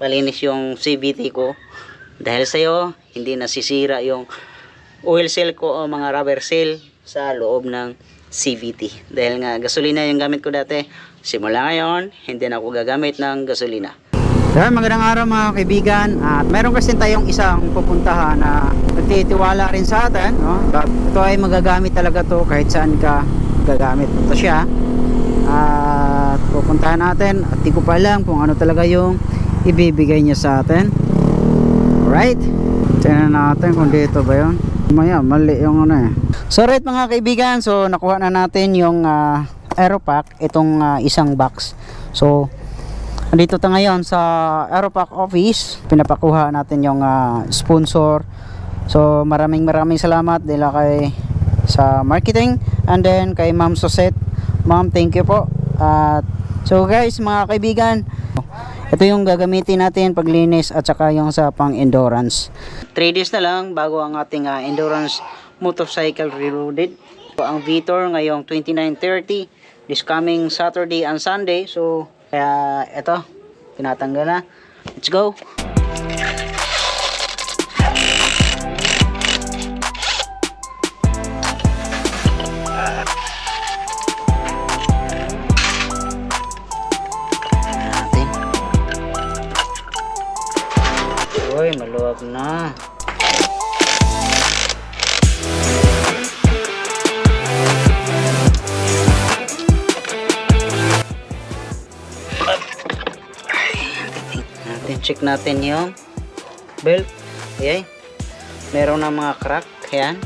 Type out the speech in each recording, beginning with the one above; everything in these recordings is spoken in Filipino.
malinis yung CVT ko. Dahil sa'yo, hindi nasisira yung oil seal ko o mga rubber seal sa loob ng CVT. Dahil nga gasolina yung gamit ko dati. Simula ngayon, hindi na ako gagamit ng gasolina. Yan, magandang araw mga kaibigan. At meron kasi tayong isang pupuntahan na nagtitiwala rin sa atin. No? Ito ay magagamit talaga to kahit saan ka gagamit. Ito siya. At pupuntahan natin. At di ko pa alam kung ano talaga yung ibibigay niya sa atin. Alright. Tingnan natin kung dito ba yun. Maya, mali yung ano eh. So right mga kaibigan, so nakuha na natin yung ah, Aeropack, itong ah, isang box. So Andito tayo ngayon sa Aeropack office. Pinapakuha natin yung ah, sponsor. So maraming maraming salamat dahil kay sa marketing and then kay Ma'am Soset. Ma'am, thank you po. At so guys, mga kaibigan, ito yung gagamitin natin paglinis at saka yung sa pang endurance. 3 days na lang bago ang ating ah, endurance motorcycle reloaded. So, ang Vitor ngayong 29.30 this coming Saturday and Sunday. So, kaya ito, tinatanggal na. Let's go! Uy, maluwag na. natin check natin yung belt. Ayan. Meron na mga crack yan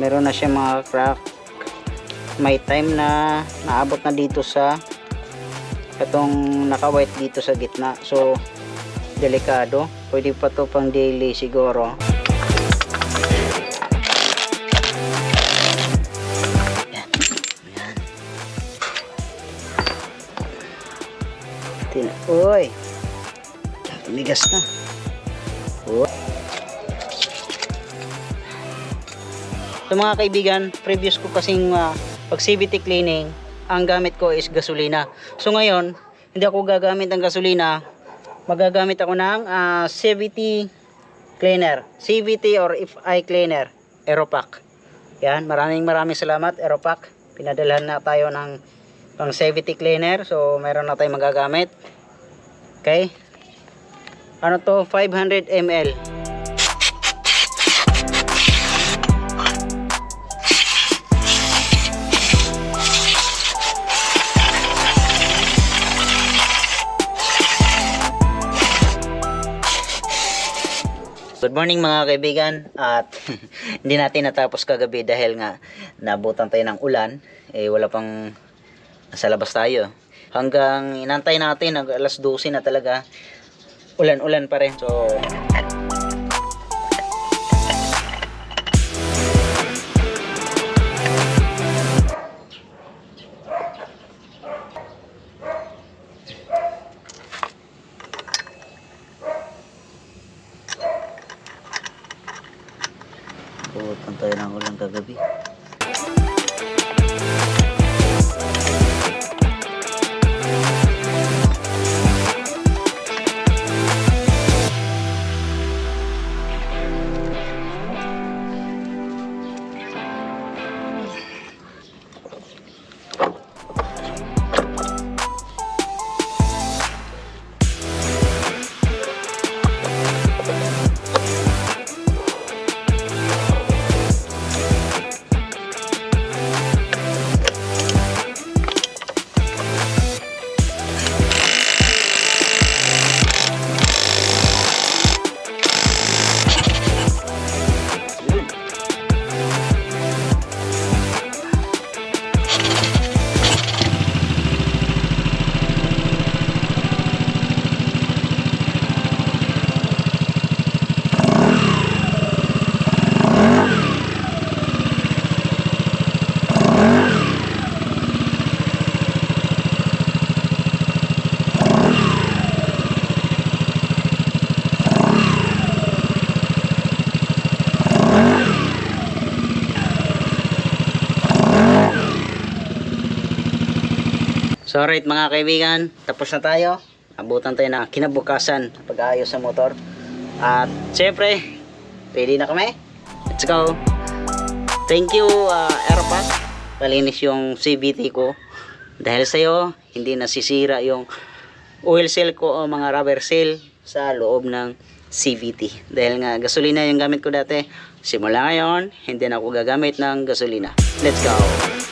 meron na siya mga crack. May time na naabot na dito sa itong naka white dito sa gitna. So delikado pwede pa to pang daily siguro yan yan Tina Uy! Tumigas na. Uy. So mga kaibigan, previous ko kasing uh, pag CVT cleaning, ang gamit ko is gasolina. So ngayon, hindi ako gagamit ng gasolina. Magagamit ako ng ah, CVT cleaner. CVT or if I cleaner. Aeropack. Yan, maraming maraming salamat Aeropack. Pinadalhan na tayo ng pang CVT cleaner. So meron na tayong magagamit. Okay? Ano to? 500 ml. Good morning mga kaibigan. At hindi natin natapos kagabi dahil nga nabutan tayo ng ulan. Eh wala pang nasa labas tayo. Hanggang inantay natin hanggang alas 12 na talaga. Ulan-ulan pa rin. So Pupunta tayo ng ulan kagabi. So right mga kaibigan, tapos na tayo. abutan tayo na kinabukasan pag-aayos sa motor. At syempre, ready na kami. Let's go. Thank you, uh, Aeropass. Palinis yung CVT ko. Dahil sa'yo, hindi nasisira yung oil seal ko o mga rubber seal sa loob ng CVT. Dahil nga, gasolina yung gamit ko dati. Simula ngayon, hindi na ako gagamit ng gasolina. Let's go!